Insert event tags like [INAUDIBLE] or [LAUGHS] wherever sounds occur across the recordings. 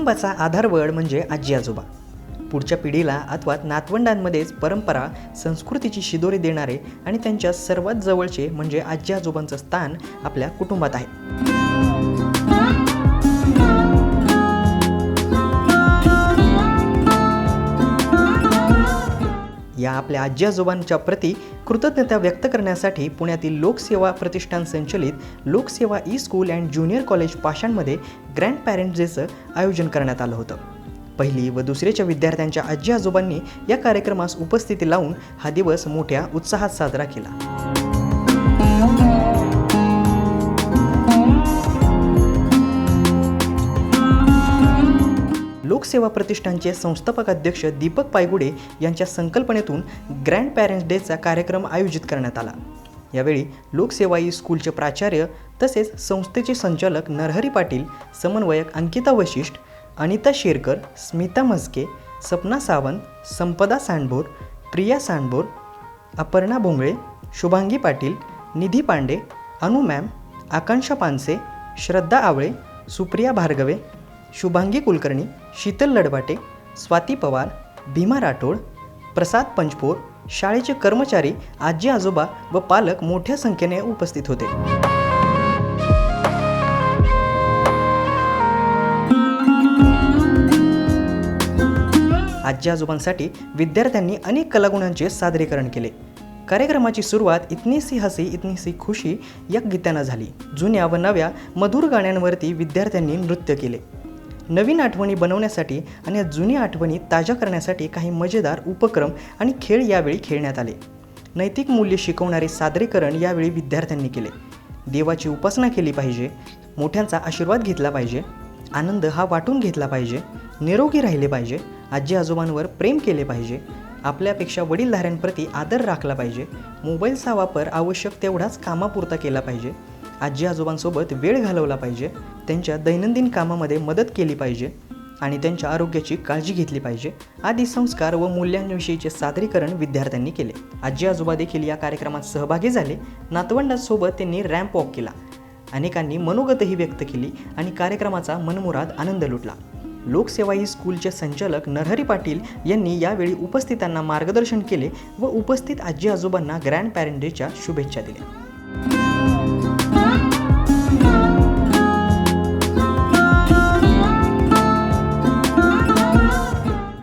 कुटुंबाचा आधारवड म्हणजे आजी आजोबा. पुढच्या पिढीला अथवा नातवंडांमध्येच परंपरा संस्कृतीची शिदोरी देणारे आणि त्यांच्या सर्वात जवळचे म्हणजे आजी आजोबांचं स्थान आपल्या कुटुंबात आहे. या आपल्या आजी आजोबांच्या प्रती कृतज्ञता व्यक्त करण्यासाठी पुण्यातील लोकसेवा प्रतिष्ठान संचलित Lokseva e school and junior college पाषाणमध्ये grand parents डेचं आयोजन करण्यात आलं होतं. पहिली व दुसरीच्या विद्यार्थ्यांच्या आजी आजोबांनी या कार्यक्रमास उपस्थिती लावून हा दिवस मोठ्या उत्साहात साजरा केला. लोकसेवा प्रतिष्ठानचे संस्थापक अध्यक्ष दीपक पायगुडे यांच्या संकल्पनेतून ग्रँड पॅरेंट्स डेचा कार्यक्रम आयोजित करण्यात आला. यावेळी लोकसेवा ई स्कूलचे प्राचार्य तसेच संस्थेचे संचालक नरहरी पाटील समन्वयक अंकिता वशिष्ठ अनिता शेरकर स्मिता मस्के सपना सावंत संपदा सांडभोर प्रिया सांडभोर अपर्णा भोंगळे शुभांगी पाटील निधी पांडे अनु मॅम आकांक्षा पानसे श्रद्धा आवळे सुप्रिया भार्गवे शुभांगी कुलकर्णी शीतल लडवाटे स्वाती पवार भीमा राठोड प्रसाद पंचपोर शाळेचे कर्मचारी आजी आजोबा व पालक मोठ्या संख्येने उपस्थित होते. आजी आजोबांसाठी विद्यार्थ्यांनी अनेक कलागुणांचे सादरीकरण केले. कार्यक्रमाची सुरुवात इतनी सी हसी इतनी सी खुशी या गीतानं झाली. जुन्या व नव्या मधुर गाण्यांवरती विद्यार्थ्यांनी नृत्य केले. नवीन आठवणी बनवण्यासाठी आणि जुनी जुन्या आठवणी ताज्या करण्यासाठी काही मजेदार उपक्रम आणि खेळ यावेळी खेळण्यात आले. नैतिक मूल्य शिकवणारे सादरीकरण यावेळी विद्यार्थ्यांनी केले. देवाची उपासना केली पाहिजे मोठ्यांचा आशीर्वाद घेतला पाहिजे आनंद हा वाटून घेतला पाहिजे निरोगी राहिले पाहिजे आजी आजोबांवर प्रेम केले पाहिजे आपल्यापेक्षा वडीलधाऱ्यांप्रती आदर राखला पाहिजे मोबाईलचा वापर आवश्यक तेवढाच कामापुरता केला पाहिजे आजी आजोबांसोबत वेळ घालवला पाहिजे त्यांच्या दैनंदिन कामामध्ये मदत केली पाहिजे आणि त्यांच्या आरोग्याची काळजी घेतली पाहिजे. आदी संस्कार व मूल्यांविषयीचे सादरीकरण विद्यार्थ्यांनी केले. आजी आजोबा देखील या कार्यक्रमात सहभागी झाले. नातवंडांसोबत त्यांनी रॅम्प वॉक केला. अनेकांनी मनोगतही व्यक्त केली आणि कार्यक्रमाचा मनमुराद आनंद लुटला. लोकसेवा ही स्कूलचे संचालक नरहरी पाटील यांनी यावेळी उपस्थितांना मार्गदर्शन केले व उपस्थित आजी आजोबांना ग्रँड पॅरेंट डेच्या शुभेच्छा दिल्या.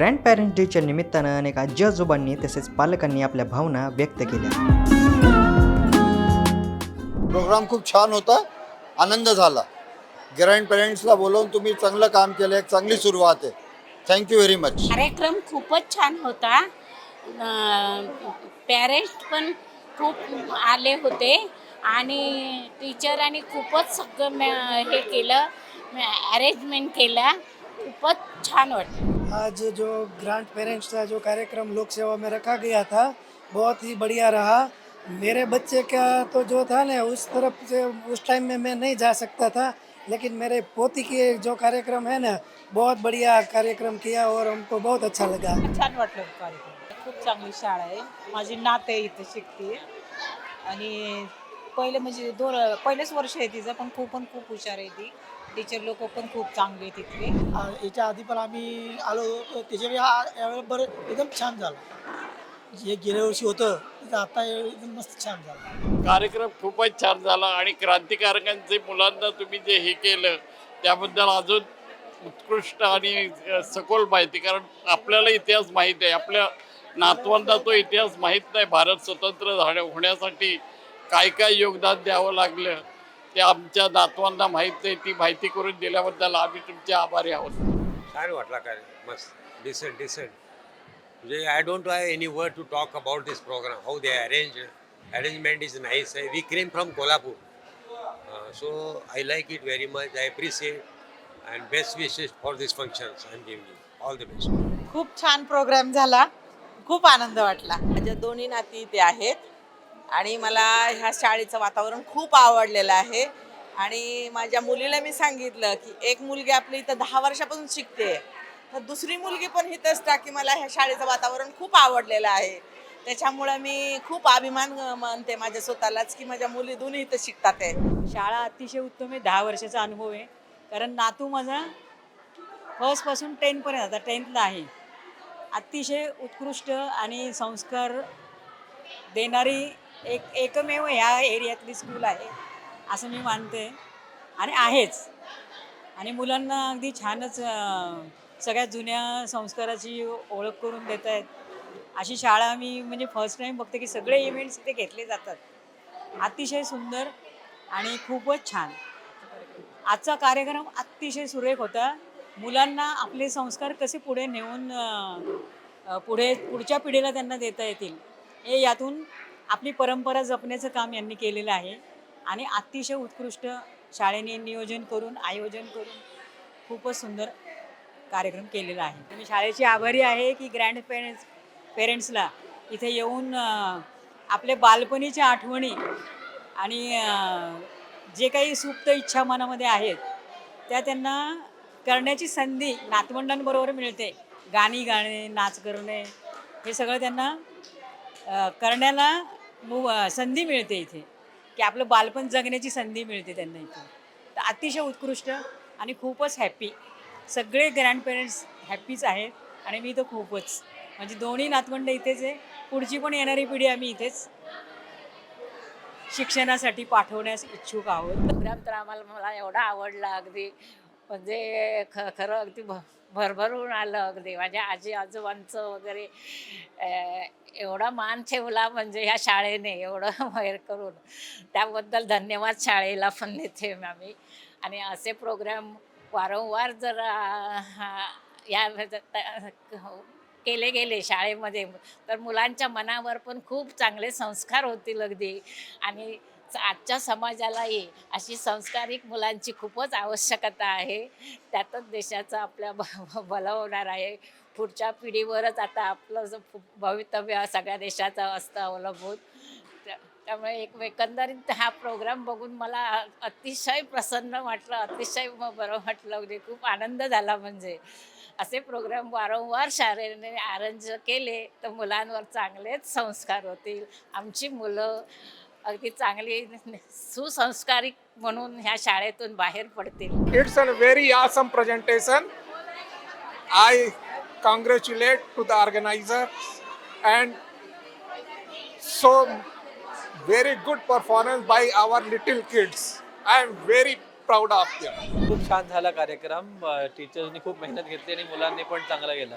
ग्रँड पॅरेंट डेच्या निमित्तानं अनेक आजी आजोबांनी तसेच पालकांनी आपल्या भावना व्यक्त केल्या. प्रोग्राम खूप छान होता. आनंद झाला. ग्रँड पेरेंट्सला बोलवून तुम्ही चांगलं काम केलं. एक चांगली सुरुवात आहे. थँक्यू व्हेरी मच कार्यक्रम खूपच छान होता. पॅरेंट्स पण खूप आले होते आणि टीचरांनी खूपच सगळं मॅ- हे केलं अरेंजमेंट केलं. खूपच छान वाटलं. आज जो ग्रांड पेरेंट्स का जो कार्यक्रम लोक सेवा में रखा गया था बहुत ही बढ़िया रहा। मेरे बच्चे का तो जो था ना उस तरफ से उस टाइम में मैं नहीं जा सकता था लेकिन मेरे पोती के जो कार्यक्रम है ना बहुत बढ़िया कार्यक्रम किया और हमको बहुत अच्छा लगा। छान वाटलं कार्यक्रम. खूप चांगली शाळा आहे. माझी नाते इथे शिकते आणि पहिले म्हणजे दोन पहिलेच वर्ष आहे तिचं पण खूप पण खूप हुशार आहे ती. टीचर लोक पण खूप चांगले आहेत तिथले. याच्या आधी पण आम्ही आलो होतो त्याच्यावेळी हा यावेळी बरं एकदम छान झालं. जे गेल्या वर्षी होतं तिथं आता एकदम मस्त छान झालं. कार्यक्रम खूपच छान झाला आणि क्रांतिकारकांचे मुलांना तुम्ही जे हे केलं त्याबद्दल अजून उत्कृष्ट आणि सखोल माहिती. कारण आपल्याला इतिहास माहीत आहे आपल्या नातवांना तो इतिहास माहीत नाही. भारत स्वतंत्र झाल्या होण्यासाठी काय काय योगदान द्यावं लागलं. ते आमच्या नातवांना माहीत नाही ती माहिती करून दिल्याबद्दल आम्ही तुमचे आभारी आहोत. छान वाटला काय? मस्त. डिसेंट डिसेंट म्हणजे I don't have any word to talk about this programme how they arrange arrangement is nice we came from Kolhapur so I like it very much I appreciate and best wishes for this functions I am giving all the best खूप छान programme झाला. खूप आनंद वाटला. माझ्या दोन्ही नाती इथे आहेत. आणि मला ह्या शाळेचं वातावरण खूप आवडलेलं आहे. आणि माझ्या मुलीला मी सांगितलं की एक मुलगी आपली इथं दहा वर्षापासून शिकते तर दुसरी मुलगी पण इथंच टाकी मला ह्या शाळेचं वातावरण खूप आवडलेलं आहे. त्याच्यामुळं मी खूप अभिमान मानते माझ्या स्वतःलाच की माझ्या मुली दोन्ही इथं शिकतात आहे. शाळा अतिशय उत्तम आहे दहा वर्षाचा अनुभव आहे. कारण नातू माझा फर्स्टपासून टेनपर्यंत आता टेन्थला आहे. अतिशय उत्कृष्ट आणि संस्कार देणारी एक एकमेव ह्या एरियातली स्कूल आहे असं मी मानते. आणि आहेच. आणि मुलांना अगदी छानच सगळ्या जुन्या संस्काराची ओळख करून देत आहेत. अशी शाळा मी म्हणजे फर्स्ट टाईम बघते की सगळे इव्हेंट्स इथे घेतले जातात. अतिशय सुंदर आणि खूपच छान. आजचा कार्यक्रम अतिशय सुरेख होता. मुलांना आपले संस्कार कसे पुढे नेऊन पुढे पुढच्या पिढीला त्यांना देता येतील हे यातून आपली परंपरा जपण्याचं काम यांनी केलेलं आहे. आणि अतिशय उत्कृष्ट शाळेने नियोजन करून आयोजन करून खूपच सुंदर कार्यक्रम केलेला आहे. मी शाळेची आभारी आहे की ग्रँड पेरेंट्स पेरेंट्सला इथे येऊन आपले आपल्या बालपणीच्या आठवणी आणि जे काही सुप्त इच्छा मनामध्ये आहेत त्या त्यांना करण्याची संधी नातवंडांबरोबर मिळते. गाणी गाणे नाच करणे हे सगळं त्यांना करण्याला मु संधी मिळते इथे. की आपलं बालपण जगण्याची संधी मिळते त्यांना इथे. तर अतिशय उत्कृष्ट आणि खूपच हॅपी सगळे ग्रँडपेरेंट्स हॅपीच आहेत आणि मी तर खूपच. म्हणजे दोन्ही नातवंड इथेच आहे. पुढची पण येणारी पिढी आम्ही इथेच शिक्षणासाठी पाठवण्यास इच्छुक आहोत. प्रोग्राम तर आम्हाला मला एवढा आवडला अगदी म्हणजे ख खरं अगदी भ भरभरून आलं अगदी. माझ्या आजी आजोबांचं वगैरे एवढा मान ठेवला म्हणजे ह्या शाळेने एवढं [LAUGHS] बाहेर करून. त्याबद्दल धन्यवाद शाळेला पण देते आम्ही. आणि असे प्रोग्राम वारंवार जर या केले गेले शाळेमध्ये तर मुलांच्या मनावर पण खूप चांगले संस्कार होतील अगदी. आणि आजच्या समाजालाही अशी संस्कारिक मुलांची खूपच आवश्यकता आहे. त्यातच देशाचं आपल्या भलं होणार आहे. पुढच्या पिढीवरच आता आपलं जो फु- भवितव्य सगळ्या देशाचं असतं अवलंबून. त्या- त्यामुळे एक एकंदरीत हा प्रोग्राम बघून मला अतिशय प्रसन्न वाटलं अतिशय बरं वाटलं. म्हणजे खूप आनंद झाला म्हणजे. असे प्रोग्राम वारंवार शाळेने अरेंज केले तर मुलांवर चांगलेच संस्कार होतील. आमची मुलं अगदी चांगले सुसंस्कारिक म्हणून ह्या शाळेतून बाहेर पडतील. It's a very awesome presentation I congratulate to the organiser and so very good performance by our little kids I am very proud of खूप छान झाला कार्यक्रम. टीचर्सनी खूप मेहनत घेतली आणि मुलांनी पण चांगला गेला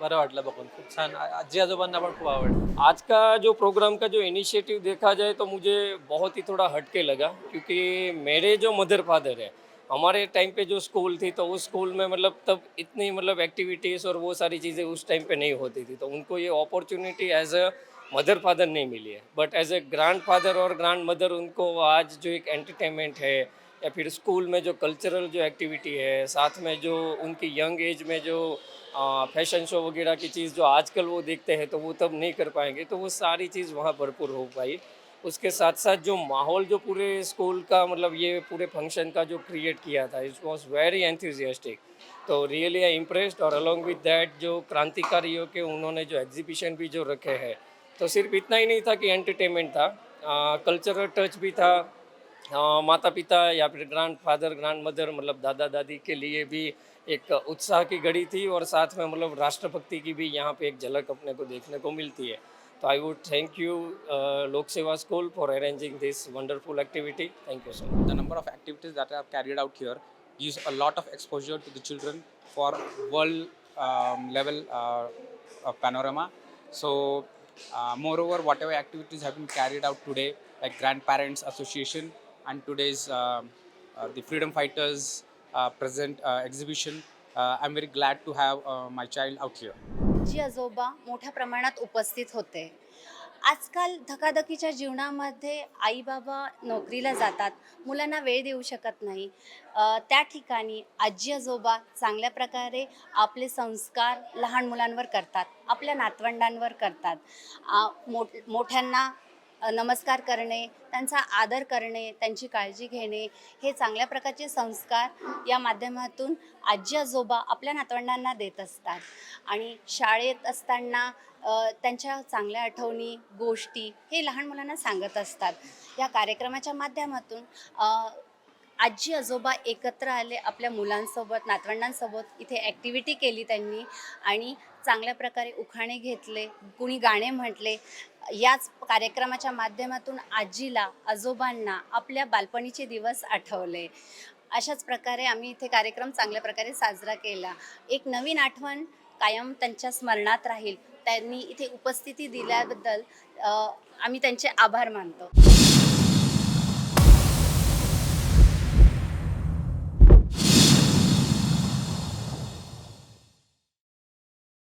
बरं वाटलं बघून. खूप छान. आजी आजोबांना पण खूप आज का जो प्रोग्राम का जो इनिशिएटिव देखा जाए तो मुझे बहुत ही थोड़ा हटके लगा, क्योंकि मेरे जो मदर फादर है, हमारे टाइम पे जो स्कूल थी तो उस स्कूल में मतलब तब इतनी मतलब एक्टिविटीज़ और वो सारी चीज़ें उस टाइम पे नहीं होती थी। तो उनको ये opportunity as a mother father नहीं मिली है। But as a grand father और ग्रैंड मदर उनको आज जो एक एंटरटेनमेंट है या फिर स्कूल में जो कल्चरल जो एक्टिविटी है, साथ में जो उनकी यंग एज में जो फ़ैशन शो वगैरह की चीज़ जो आजकल वो देखते हैं तो वो तब नहीं कर पाएँगे तो वो सारी चीज़ वहाँ भरपूर हो पाई। उसके साथ साथ जो माहौल जो पूरे स्कूल का मतलब ये पूरे फ़ंक्शन का जो क्रिएट किया था, इट वॉज़ वेरी एंथुजियास्टिक। तो रियली आई इम्प्रेस्ड और अलॉन्ग विद दैट जो क्रांतिकारियों के उन्होंने जो एग्जीबिशन भी जो रखे हैं तो सिर्फ़ इतना ही नहीं था कि एंटरटेनमेंट था कल्चरल टच भी था माता पिता या फिर ग्रांड फादर ग्रैंड मदर मतलब दादा दादी के लिए भी एक उत्साह की घड़ी थी और साथ में मतलब राष्ट्रभक्ति की भी यहाँ पे एक झलक अपने को देखने को मिलती है। तो I would thank you Lok Seva school for arranging this wonderful activity thank you so much the number of activities that are carried out here gives a lot of exposure to the children for world level panorama so moreover whatever activities have been carried out today like grand parents association and today's um uh, the freedom fighters uh, present uh, exhibition uh, i'm very glad to have uh, my child out here. जी आजोबा मोठ्या प्रमाणात उपस्थित होते. आजकाल धकाधकीच्या जीवनामध्ये आई बाबा नोकरीला जातात. मुलांना वेळ देऊ शकत नाही. त्या ठिकाणी आजी आजोबा चांगल्या प्रकारे आपले संस्कार लहान मुलांवर करतात आपल्या नातवंडांवर करतात. आ, मोठ मोठ्यांना नमस्कार करणे त्यांचा आदर करणे त्यांची काळजी घेणे हे चांगल्या प्रकारचे संस्कार या माध्यमातून आजी आजोबा आपल्या नातवंडांना देत असतात. आणि शाळेत असताना त्यांच्या चांगल्या आठवणी गोष्टी हे लहान मुलांना सांगत असतात. या कार्यक्रमाच्या माध्यमातून आजी आजोबा एकत्र आले आपल्या मुलांसोबत नातवंडांसोबत इथे ॲक्टिव्हिटी केली त्यांनी आणि चांगल्या प्रकारे उखाणे घेतले कुणी गाणे म्हटले. याच कार्यक्रमाच्या माध्यमातून आजीला आजोबांना आपल्या बालपणीचे दिवस आठवले. अशाच प्रकारे आम्ही इथे कार्यक्रम चांगल्या प्रकारे साजरा केला. एक नवीन आठवण कायम त्यांच्या स्मरणात राहील. त्यांनी इथे उपस्थिती दिल्याबद्दल आम्ही त्यांचे आभार मानतो.